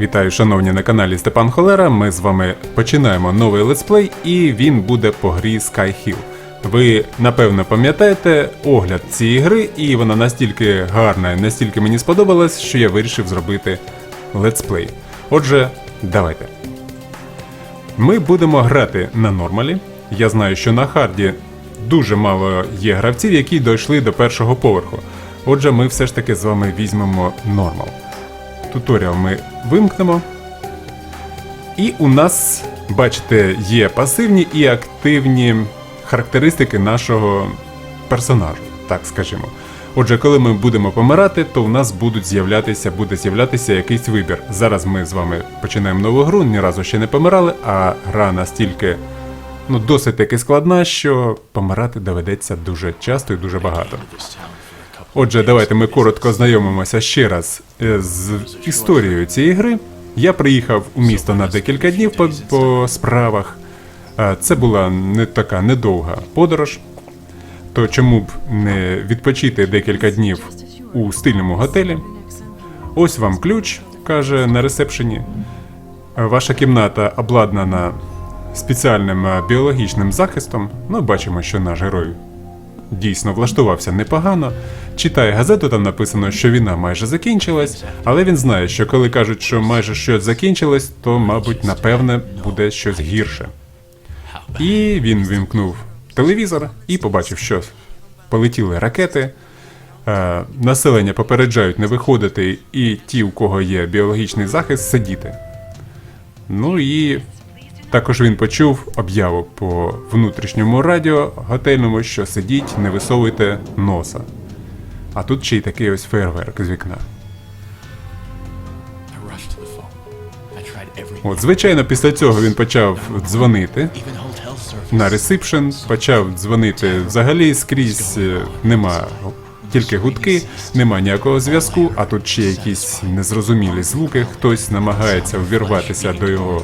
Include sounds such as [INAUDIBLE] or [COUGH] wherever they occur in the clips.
Вітаю, шановні на каналі Степан Холера. Ми з вами починаємо новий летсплей, і він буде по грі Sky Hill. Ви напевно пам'ятаєте огляд цієї гри, і вона настільки гарна настільки мені сподобалась, що я вирішив зробити летсплей. Отже, давайте. Ми будемо грати на нормалі. Я знаю, що на харді дуже мало є гравців, які дійшли до першого поверху. Отже, ми все ж таки з вами візьмемо нормал. Туторіал ми вимкнемо. І у нас, бачите, є пасивні і активні характеристики нашого персонажа, так скажімо. Отже, коли ми будемо помирати, то у нас будуть з'являтися, буде з'являтися якийсь вибір. Зараз ми з вами починаємо нову гру, ні разу ще не помирали, а гра настільки ну, досить таки складна, що помирати доведеться дуже часто і дуже багато. Отже, давайте ми коротко знайомимося ще раз е, з історією цієї гри. Я приїхав у місто на декілька днів по, по справах. Е, Це була не така недовга подорож. То чому б не відпочити декілька днів у стильному готелі? Ось вам ключ, каже на ресепшені. Ваша кімната обладнана спеціальним е, біологічним захистом. Ну, бачимо, що наш герой дійсно влаштувався непогано. Читає газету, там написано, що війна майже закінчилась, але він знає, що коли кажуть, що майже щось закінчилось, то, мабуть, напевне, буде щось гірше. І він вімкнув телевізор і побачив, що полетіли ракети. Е, населення попереджають не виходити, і ті, у кого є біологічний захист, сидіти. Ну і також він почув об'яву по внутрішньому радіо готельному, що сидіть, не висовуйте носа. А тут ще й такий ось фейерверк з вікна. От, звичайно, після цього він почав дзвонити на ресепшн, почав дзвонити взагалі скрізь е, нема. Тільки гудки, нема ніякого зв'язку, а тут ще якісь незрозумілі звуки. Хтось намагається ввірватися до його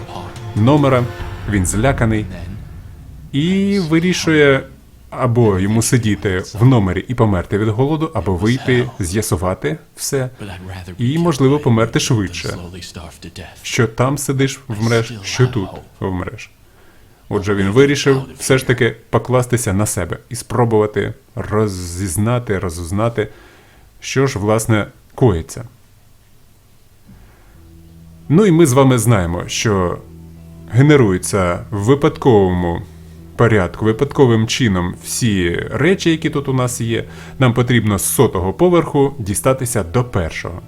номера. Він зляканий і вирішує або йому сидіти в номері і померти від голоду, або вийти, з'ясувати все, і можливо померти швидше. Що там сидиш, вмреш, що тут вмреш. Отже, він вирішив все ж таки покластися на себе і спробувати розізнати, розузнати, що ж власне коїться. Ну і ми з вами знаємо, що генеруються в випадковому порядку, випадковим чином всі речі, які тут у нас є. Нам потрібно з сотого поверху дістатися до першого.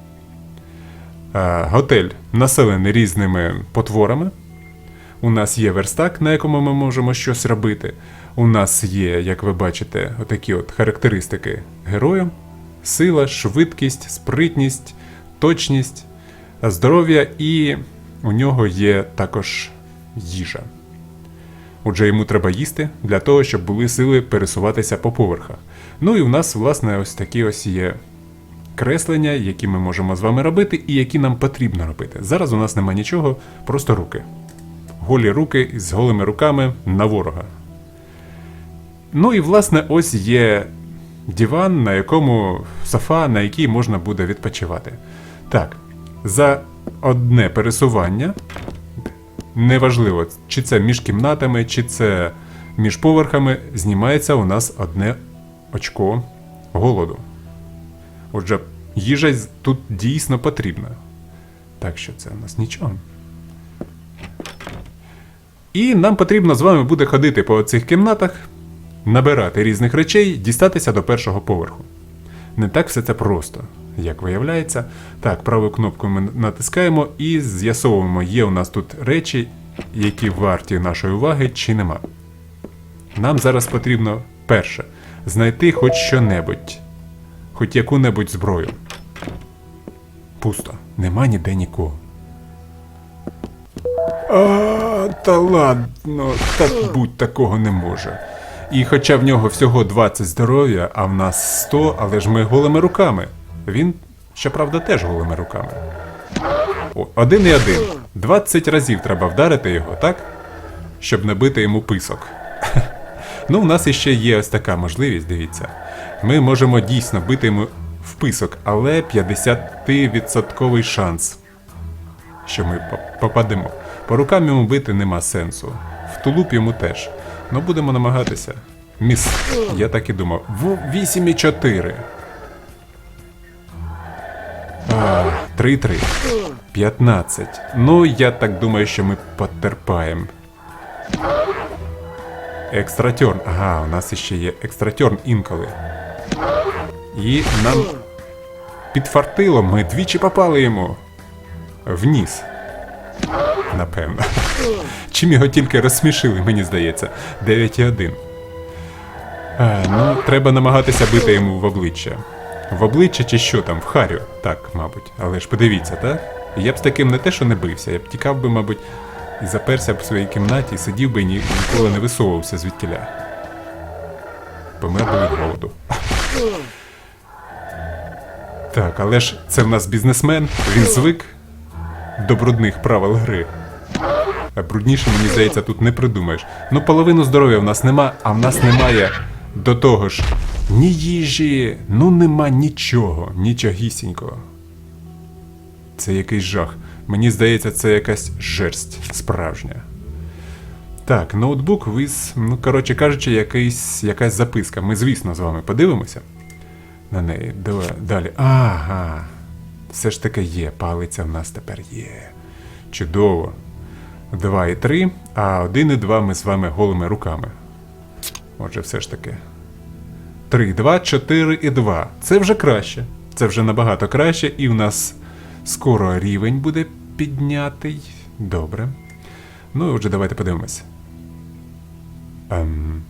Е, Готель населений різними потворами. У нас є верстак, на якому ми можемо щось робити. У нас є, як ви бачите, отакі от характеристики героя: сила, швидкість, спритність, точність, здоров'я, і у нього є також їжа. Отже, йому треба їсти для того, щоб були сили пересуватися по поверхах. Ну і в нас, власне, ось такі ось є креслення, які ми можемо з вами робити, і які нам потрібно робити. Зараз у нас нема нічого, просто руки. Голі руки з голими руками на ворога. Ну і власне ось є диван, на якому софа, на якій можна буде відпочивати. Так, за одне пересування, неважливо, чи це між кімнатами, чи це між поверхами, знімається у нас одне очко голоду. Отже, їжа тут дійсно потрібна. Так що це у нас нічого. І нам потрібно з вами буде ходити по цих кімнатах, набирати різних речей, дістатися до першого поверху. Не так все це просто, як виявляється. Так, правою кнопкою ми натискаємо і з'ясовуємо, є у нас тут речі, які варті нашої уваги, чи нема. Нам зараз потрібно перше знайти хоч що-небудь, хоч яку-небудь зброю. Пусто, нема ніде нікого. А, та ладно, так будь такого не може. І хоча в нього всього 20 здоров'я, а в нас 100, але ж ми голими руками. Він, щоправда, теж голими руками. Один і один. 20 разів треба вдарити його, так? Щоб набити йому писок. [LAUGHS] Ну, в нас іще є ось така можливість, дивіться. Ми можемо дійсно бити йому в писок, але 50% шанс. що ми попадемо. По рукам йому бити нема сенсу. В тулуп йому теж. Ну будемо намагатися. Міс, я так і думав. В 8,4. А, 3-3. 15. Ну, я так думаю, що ми потерпаємо. Екстратерн. Ага, у нас ще є екстратерн інколи. І нам підфартило, ми двічі попали йому. Вніс. Напевно. Чим його тільки розсмішили, мені здається. 9,1. А, ну, треба намагатися бити йому в обличчя. В обличчя чи що там, в харю? Так, мабуть. Але ж подивіться, так? Я б з таким не те, що не бився, я б тікав би, мабуть, і заперся б в своїй кімнаті, і сидів би і ніколи не висовувався звідтіля. Помер би від голоду. Так, але ж це в нас бізнесмен, він звик до брудних правил гри. А брудніше, мені здається, тут не придумаєш. Ну, половину здоров'я в нас нема, а в нас немає до того ж ні їжі, ну нема нічого, нічогісінького. Це якийсь жах. Мені здається, це якась жерсть справжня. Так, ноутбук віз, ну, коротше кажучи, якийсь, якась записка. Ми, звісно, з вами подивимося на неї. Давай, далі. Ага. Все ж таки є, палиця в нас тепер є. Чудово. 2 і 3, а 1 і 2 ми з вами голими руками. Отже, все ж таки. 3, 2, 4 і 2. Це вже краще. Це вже набагато краще, і в нас скоро рівень буде піднятий. Добре. Ну і отже, давайте подивимось. Ем,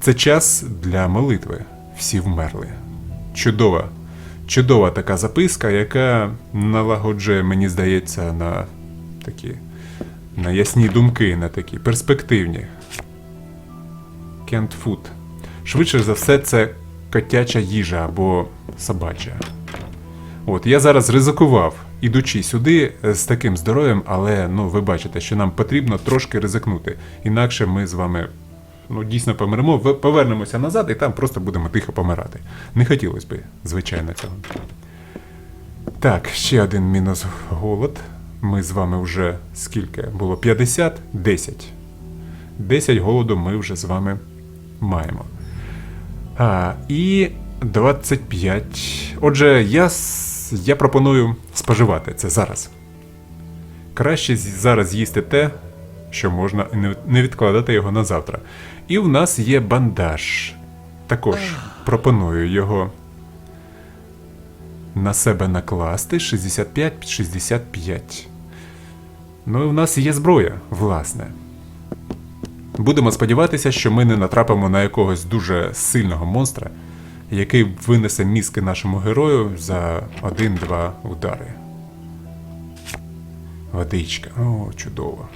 це час для молитви. Всі вмерли. Чудова, чудова така записка, яка налагоджує, мені здається, на такі на ясні думки, на такі перспективні. Can't food. Швидше за все, це котяча їжа або собача. От, я зараз ризикував, ідучи сюди е, з таким здоров'ям, але ну, ви бачите, що нам потрібно трошки ризикнути. Інакше ми з вами ну, дійсно помремо, повернемося назад і там просто будемо тихо помирати. Не хотілося б, звичайно, цього. Так, ще один мінус голод. Ми з вами вже скільки було? 50? 10. 10 голоду ми вже з вами маємо. А, і 25. Отже, я, я пропоную споживати це зараз. Краще зараз їсти те, що можна не- відкладати його на завтра. І в нас є бандаж. Також пропоную його на себе накласти 65-65. Ну і в нас є зброя, власне. Будемо сподіватися, що ми не натрапимо на якогось дуже сильного монстра, який винесе мізки нашому герою за один-два удари. Водичка. О, чудово.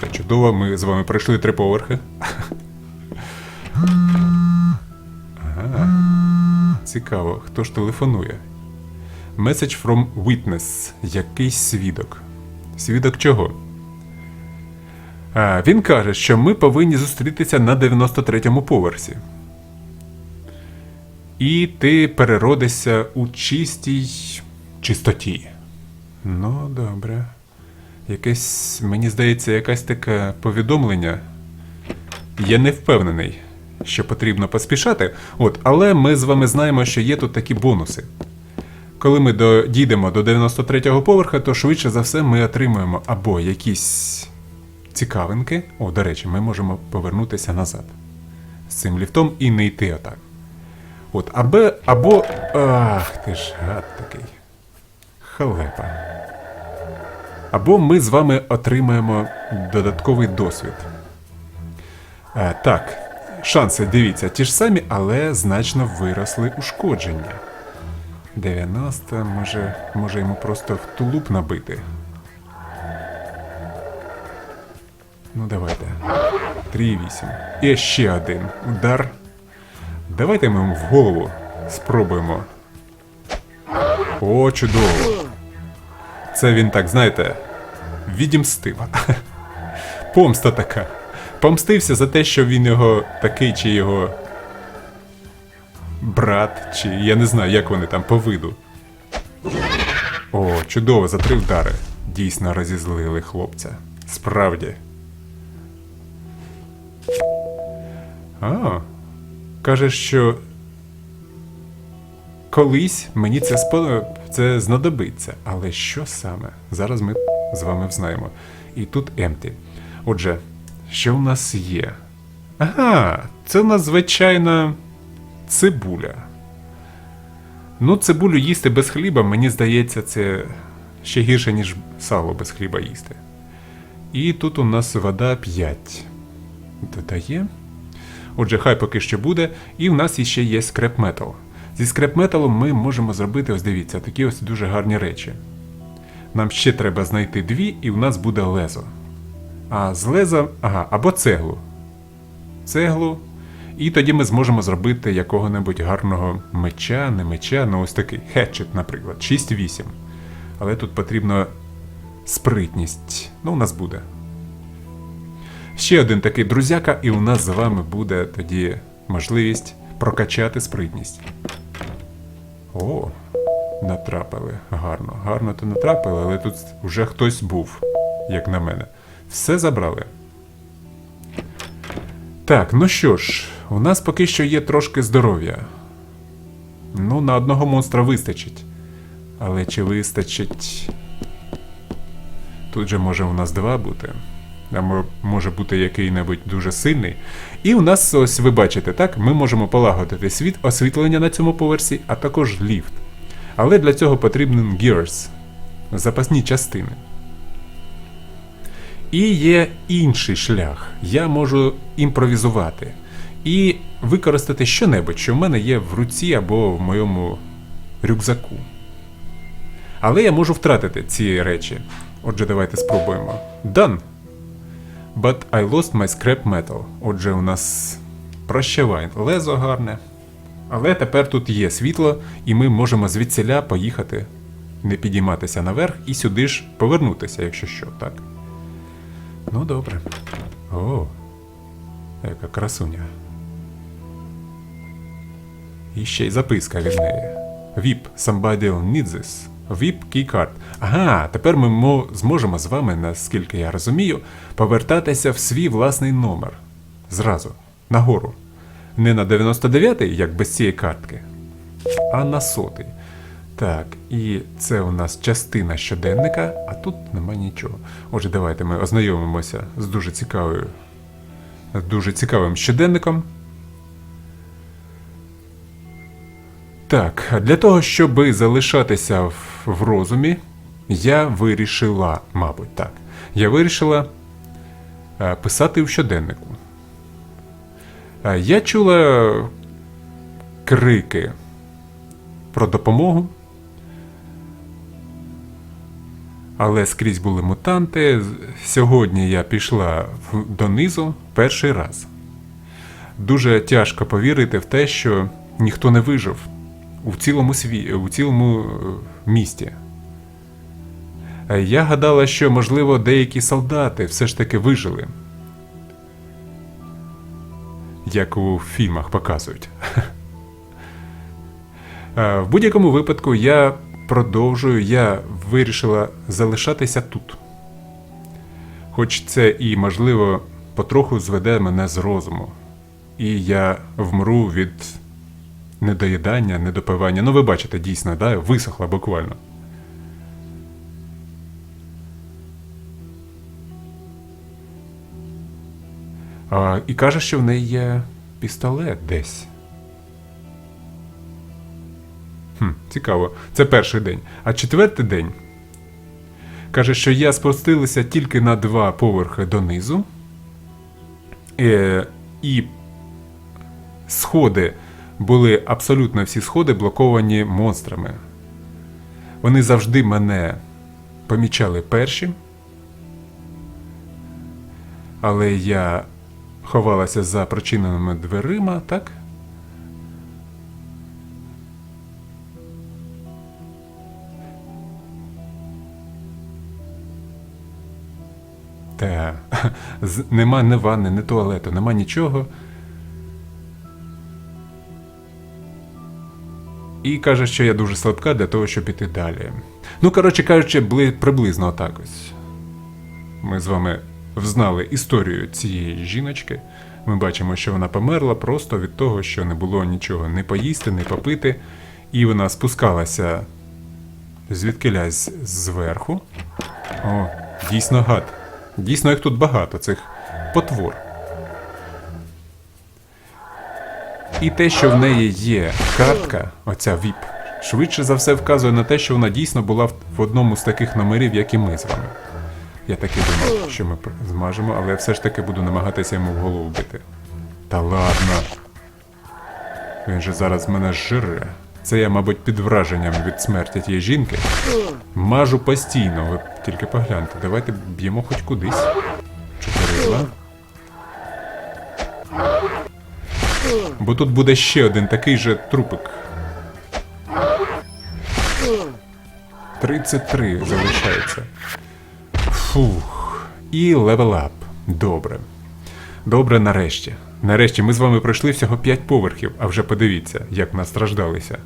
Це чудово. Ми з вами пройшли три поверхи. Ага. Цікаво, хто ж телефонує? Message from witness. Якийсь свідок. Свідок чого? Він каже, що ми повинні зустрітися на 93-му поверсі. І ти переродишся у чистій чистоті. Ну, добре. Якесь, мені здається, якесь таке повідомлення. Я не впевнений, що потрібно поспішати. От, але ми з вами знаємо, що є тут такі бонуси. Коли ми до, дійдемо до 93-го поверха, то швидше за все ми отримуємо або якісь цікавинки. О, до речі, ми можемо повернутися назад з цим ліфтом і не йти отак. От, або, або. Ах, ти ж гад такий. Халепа. Або ми з вами отримаємо додатковий досвід. Е, так, шанси, дивіться, ті ж самі, але значно виросли ушкодження. 90, може, може йому просто в тулуп набити. Ну, давайте. 3,8. І ще один удар. Давайте ми в голову спробуємо. О, чудово. Це він так, знаєте, відімстив. [LAUGHS] Помста така. Помстився за те, що він його такий, чи його брат, чи я не знаю, як вони там по виду. О, чудово, за три вдари. дійсно розізлили хлопця. Справді. А, каже, що колись мені це, спо... це знадобиться. Але що саме? Зараз ми з вами взнаємо. І тут емті. Отже, що в нас є? Ага, це у нас звичайна цибуля. Ну, цибулю їсти без хліба, мені здається, це ще гірше, ніж сало без хліба їсти. І тут у нас вода 5. Додає. Отже, хай поки що буде. І в нас іще є скреп метал. Зі скреп металом ми можемо зробити, ось дивіться, такі ось дуже гарні речі. Нам ще треба знайти дві, і в нас буде лезо. А з леза, ага, або цеглу. Цеглу. І тоді ми зможемо зробити якого-небудь гарного меча, не меча, ну ось такий хетчет, наприклад, 6-8. Але тут потрібно спритність. Ну, у нас буде. Ще один такий друзяка, і у нас з вами буде тоді можливість прокачати спритність. О, натрапили. Гарно. Гарно то натрапили, але тут вже хтось був, як на мене. Все забрали. Так, ну що ж, у нас поки що є трошки здоров'я. Ну, на одного монстра вистачить. Але чи вистачить. Тут же може у нас два бути. Мо- може бути який-небудь дуже сильний. І у нас, ось ви бачите, так, ми можемо полагодити світ, освітлення на цьому поверсі, а також ліфт. Але для цього потрібен gears, запасні частини. І є інший шлях. Я можу імпровізувати і використати щонебудь, що в мене є в руці або в моєму рюкзаку. Але я можу втратити ці речі. Отже, давайте спробуємо. Done. But I lost my scrap metal. Отже, у нас прощавай, лезо гарне. Але тепер тут є світло, і ми можемо звідсіля поїхати, не підійматися наверх і сюди ж повернутися, якщо що, так? Ну, добре. О, яка красуня. І ще й записка від неї. VIP, somebody needs this. VIP keycard. Ага, тепер ми мо- зможемо з вами, наскільки я розумію, повертатися в свій власний номер. Зразу, нагору. Не на 99-й, як без цієї картки, а на сотий. Так, і це у нас частина щоденника, а тут нема нічого. Отже, давайте ми ознайомимося з дуже цікавою, з дуже цікавим щоденником. Так, для того, щоб залишатися в, в розумі, я вирішила, мабуть, так. Я вирішила е, писати в щоденнику. Е, Я чула крики про допомогу. Але скрізь були мутанти. Сьогодні я пішла донизу перший раз. Дуже тяжко повірити в те, що ніхто не вижив у цілому сві... у цілому е, місті. Е, Я гадала, що, можливо, деякі солдати все ж таки вижили. Як у фільмах показують. [LAUGHS] Е, В будь-якому випадку я продовжую, я вирішила залишатися тут. Хоч це і, можливо, потроху зведе мене з розуму. І я вмру від недоїдання, недопивання. Ну, ви бачите, дійсно, да? висохла буквально. А, і каже, що в неї є пістолет десь. Хм, цікаво. Це перший день. А четвертий день. Каже, що я спустилася тільки на два поверхи донизу. Е, і сходи були абсолютно всі сходи блоковані монстрами. Вони завжди мене помічали перші. Але я ховалася за причиненими дверима, так? Та [LAUGHS] нема ні ванни, ні туалету, нема нічого. І каже, що я дуже слабка для того, щоб іти далі. Ну, коротше кажучи, бли- приблизно отак ось. Ми з вами взнали історію цієї жіночки. Ми бачимо, що вона померла просто від того, що не було нічого не поїсти, не попити. І вона спускалася звідкилясь зверху. О, дійсно гад. Дійсно, їх тут багато, цих потвор. І те, що в неї є картка, оця VIP, швидше за все вказує на те, що вона дійсно була в одному з таких номерів, як і ми з вами. Я таки думав, що ми змажемо, але я все ж таки буду намагатися йому в голову бити. Та ладно. Він же зараз мене жире. Це я, мабуть, під враженням від смерті тієї жінки. Мажу постійно, ви тільки погляньте. Давайте б'ємо хоч кудись. Чотири Бо тут буде ще один такий же трупик. 33 залишається. Фух. І левел ап. Добре. Добре, нарешті. Нарешті ми з вами пройшли всього 5 поверхів, а вже подивіться, як настраждалися.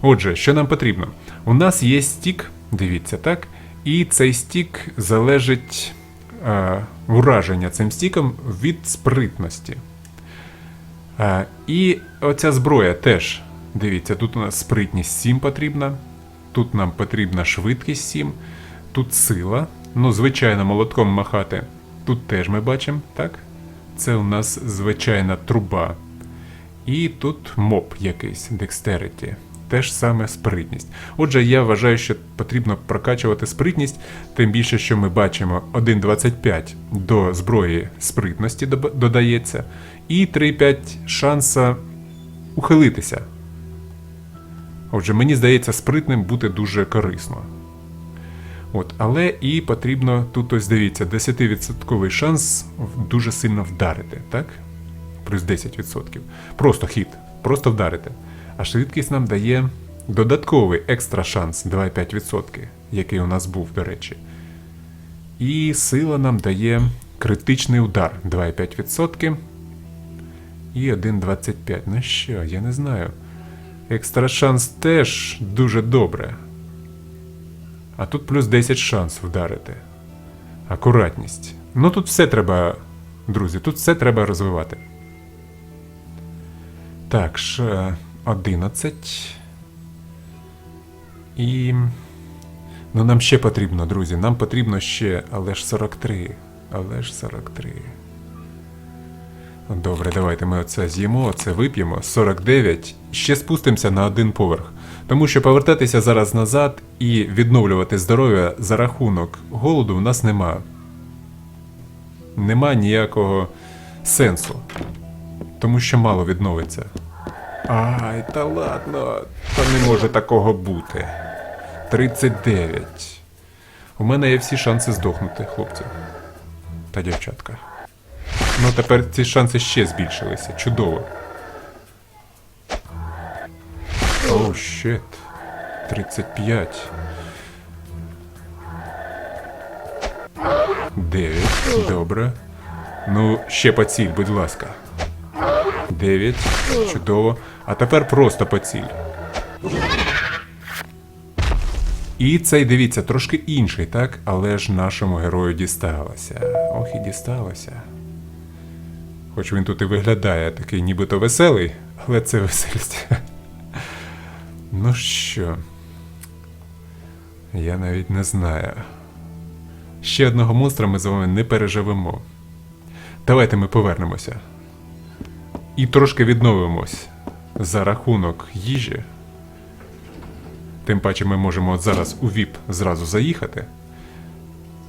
Отже, що нам потрібно? У нас є стік, дивіться, так? І цей стік залежить е, ураження цим стіком від спритності. Е, і оця зброя теж. Дивіться, тут у нас спритність 7 потрібна, тут нам потрібна швидкість 7, тут сила. Ну, звичайно, молотком махати. Тут теж ми бачимо, так? Це у нас звичайна труба. І тут моп якийсь, dexterity. Теж саме спритність. Отже, я вважаю, що потрібно прокачувати спритність, тим більше, що ми бачимо 1,25 до зброї спритності додається, і 3,5 шанса ухилитися. Отже, мені здається, спритним бути дуже корисно. От, але і потрібно тут ось дивіться, 10% шанс дуже сильно вдарити, так? Плюс 10%. Просто хід, просто вдарити. А швидкість нам дає додатковий екстра шанс 2,5%, який у нас був, до речі. І сила нам дає критичний удар 2,5% і 1,25. Ну що, я не знаю. Екстра шанс теж дуже добре. А тут плюс 10 шанс вдарити. Акуратність. Ну тут все треба, друзі, тут все треба розвивати. Так, ж 11. І. Ну, нам ще потрібно, друзі. Нам потрібно ще, але ж 43. Але ж 43. Добре, давайте ми оце з'їмо, оце вип'ємо. 49. Ще спустимося на один поверх. Тому що повертатися зараз назад і відновлювати здоров'я за рахунок голоду в нас нема. Нема ніякого сенсу. Тому що мало відновиться. Ай, та ладно, та не може такого бути. 39. У мене є всі шанси здохнути, хлопці. Та дівчатка. Ну тепер ці шанси ще збільшилися. Чудово. Оу, щет. 35. 9. Добре. Ну, ще поціль, будь ласка. 9. Чудово. А тепер просто поціль. І цей, дивіться, трошки інший, так? Але ж нашому герою дісталося. Ох і дісталося. Хоч він тут і виглядає такий нібито веселий, але це веселість. Ну що, я навіть не знаю. Ще одного монстра ми з вами не переживемо. Давайте ми повернемося. І трошки відновимось за рахунок їжі. Тим паче ми можемо зараз у VIP зразу заїхати.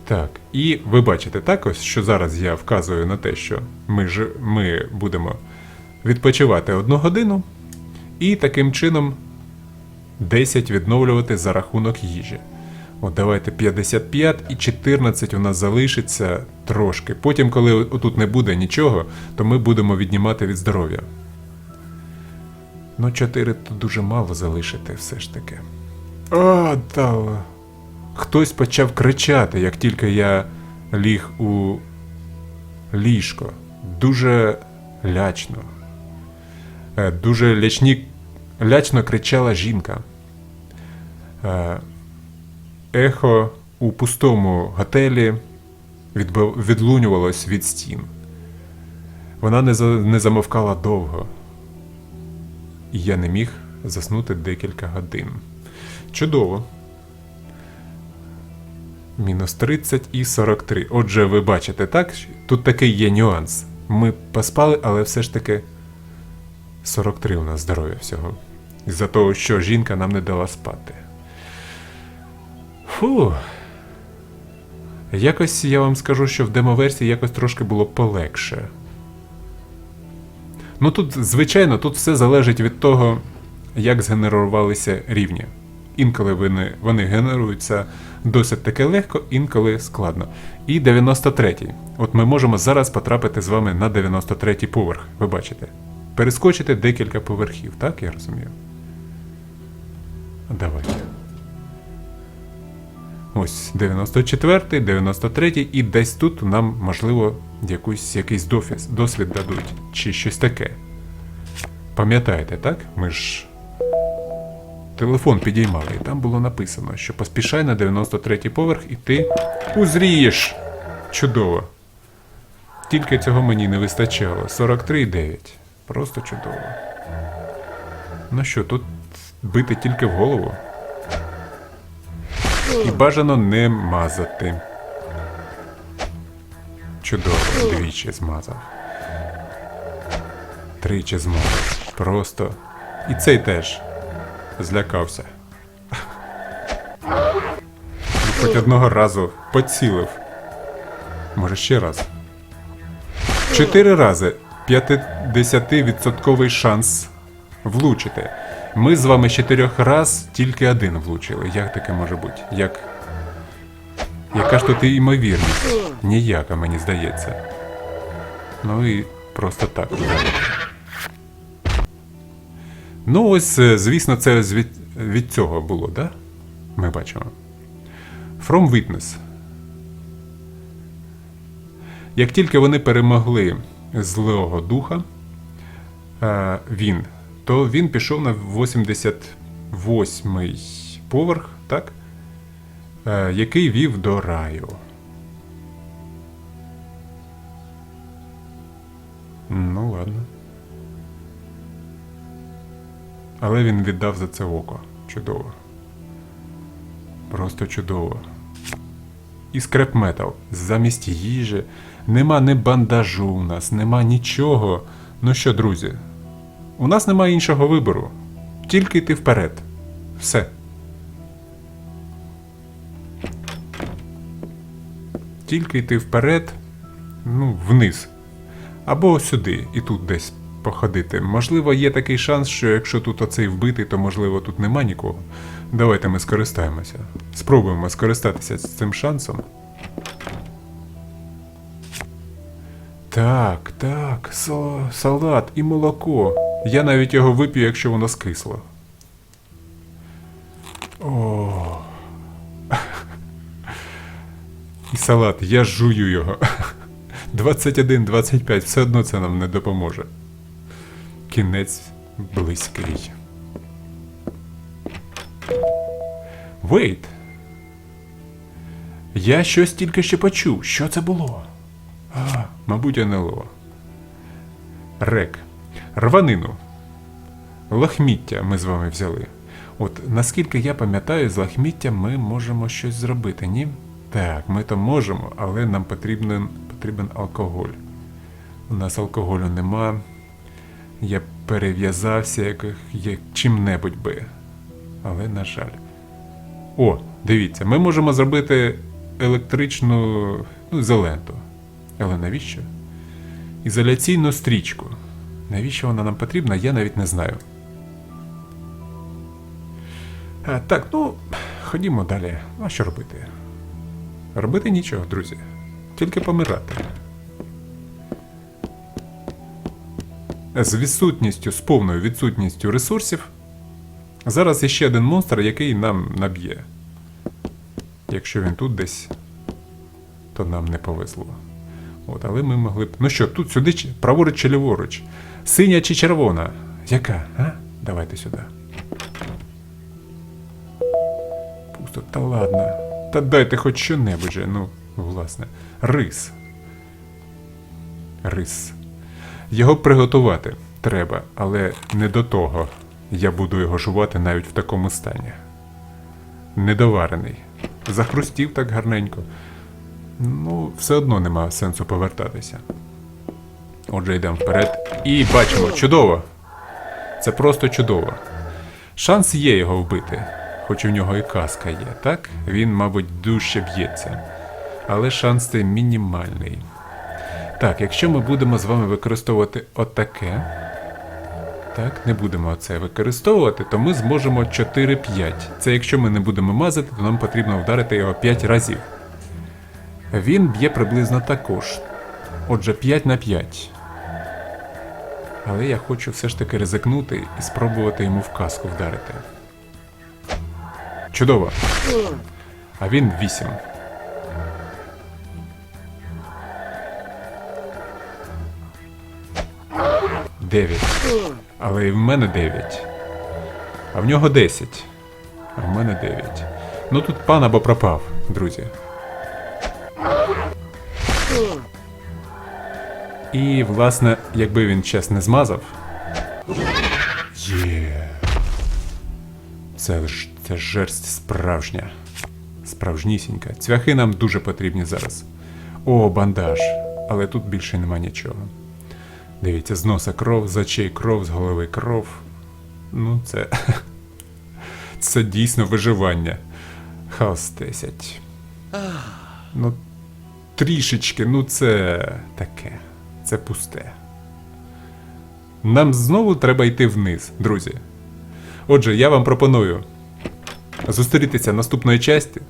Так, і ви бачите так ось, що зараз я вказую на те, що ми, ж, ми будемо відпочивати одну годину, і таким чином 10 відновлювати за рахунок їжі. От давайте 55 і 14 у нас залишиться трошки. Потім, коли отут не буде нічого, то ми будемо віднімати від здоров'я. Ну, 4 то дуже мало залишити все ж таки. О, та... Хтось почав кричати, як тільки я ліг у ліжко. Дуже лячно. Е, Дуже лячні лячно кричала жінка. Е, Ехо у пустому готелі відлунювалось від стін. Вона не, не замовкала довго, і я не міг заснути декілька годин. Чудово. Мінус 30 і 43. Отже, ви бачите, так? Тут такий є нюанс. Ми поспали, але все ж таки 43 у нас здоров'я всього. Із-за того, що жінка нам не дала спати. Фу. Якось я вам скажу, що в демоверсії якось трошки було полегше. Ну тут, звичайно, тут все залежить від того, як згенерувалися рівні. Інколи вони, вони генеруються досить таки легко, інколи складно. І 93-й. От ми можемо зараз потрапити з вами на 93-й поверх, ви бачите. Перескочити декілька поверхів, так я розумію? Давайте. Ось 94, 93 і десь тут нам, можливо, якусь, якийсь дофіс, досвід дадуть, чи щось таке. Пам'ятаєте, так? Ми ж телефон підіймали, і там було написано, що поспішай на 93-й поверх і ти узрієш. Чудово. Тільки цього мені не вистачало. 43,9. Просто чудово. Ну що, тут бити тільки в голову. І бажано не мазати. Чудово, двічі змазав. Тричі змазав. Просто. І цей теж злякався. Хоч одного разу поцілив. Може ще раз. Чотири рази 50% шанс влучити. Ми з вами з чотирьох раз тільки один влучили. Як таке може бути? Як. Яка ж тут і ймовірність? Ніяка, мені здається. Ну і просто так. Ну, ось, е, звісно, це від, від цього було, да? Ми бачимо. From Witness. Як тільки вони перемогли злого духа, е, він, то він пішов на 88-й поверх, так? Е, який вів до раю. Ну, ладно. Але він віддав за це око. Чудово. Просто чудово. І скреп метал. Замість їжі. Нема ні бандажу у нас, нема нічого. Ну що, друзі, у нас немає іншого вибору. Тільки йти вперед. Все. Тільки йти вперед, ну, вниз. Або сюди, і тут десь походити. Можливо, є такий шанс, що якщо тут оцей вбитий, то можливо тут нема нікого. Давайте ми скористаємося. Спробуємо скористатися цим шансом. Так, так, салат і молоко. Я навіть його вип'ю, якщо воно скисло. О. І салат, я жую його. 21-25, все одно це нам не допоможе. Кінець близький. Вейт. Я щось тільки що почув. Що це було? А, мабуть, НЛО. Рек. Рванину. Лахміття ми з вами взяли. От наскільки я пам'ятаю, з лахміття ми можемо щось зробити, ні? Так, ми то можемо, але нам потрібен, потрібен алкоголь. У нас алкоголю нема. Я перев'язався як, як чим-небудь би. Але, на жаль. О, дивіться, ми можемо зробити електричну ну, ізоленту. Але навіщо? Ізоляційну стрічку. Навіщо вона нам потрібна, я навіть не знаю. А, так, ну, ходімо далі. А що робити? Робити нічого, друзі. Тільки помирати. З відсутністю, з повною відсутністю ресурсів. Зараз є ще один монстр, який нам наб'є. Якщо він тут десь, то нам не повезло. От, але ми могли б. Ну що, тут сюди праворуч чи ліворуч? Синя чи червона? Яка? А? Давайте сюди. Пусто, та ладно. Та дайте хоч що-небудь ну, власне. Рис. Рис. Його приготувати треба, але не до того. Я буду його жувати навіть в такому стані. Недоварений. Захрустів так гарненько. Ну, все одно нема сенсу повертатися. Отже, йдемо вперед. І бачимо, чудово! Це просто чудово. Шанс є його вбити, хоч у нього і каска є, так? Він, мабуть, дужче б'ється. Але шанс цей мінімальний. Так, якщо ми будемо з вами використовувати отаке. Так, не будемо це використовувати, то ми зможемо 4-5. Це якщо ми не будемо мазати, то нам потрібно вдарити його 5 разів. Він б'є приблизно також. Отже, 5 на 5. Але я хочу все ж таки ризикнути і спробувати йому в каску вдарити. Чудово. А він 8. Дев'ять. Але і в мене 9. А в нього 10. А в мене 9. Ну тут пан або пропав, друзі. І, власне, якби він час не змазав. Є. Це ж це жерсть справжня. Справжнісінька. Цвяхи нам дуже потрібні зараз. О, бандаж. Але тут більше нема нічого. Дивіться, з носа кров, з очей кров, з голови кров. Ну, це. [LAUGHS] Це дійсно виживання. Хаос 10. Ну, трішечки, ну це таке. Це пусте. Нам знову треба йти вниз, друзі. Отже, я вам пропоную зустрітися наступної часті.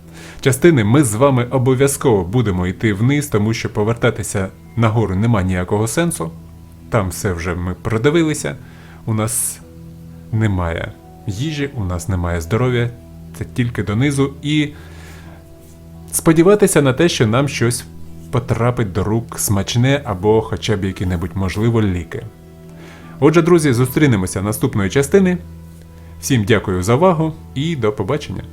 Частини ми з вами обов'язково будемо йти вниз, тому що повертатися нагору нема ніякого сенсу. Там все вже ми продивилися. У нас немає їжі, у нас немає здоров'я, це тільки донизу. І сподіватися на те, що нам щось потрапить до рук смачне або хоча б які-небудь, можливо, ліки. Отже, друзі, зустрінемося наступної частини. Всім дякую за увагу і до побачення!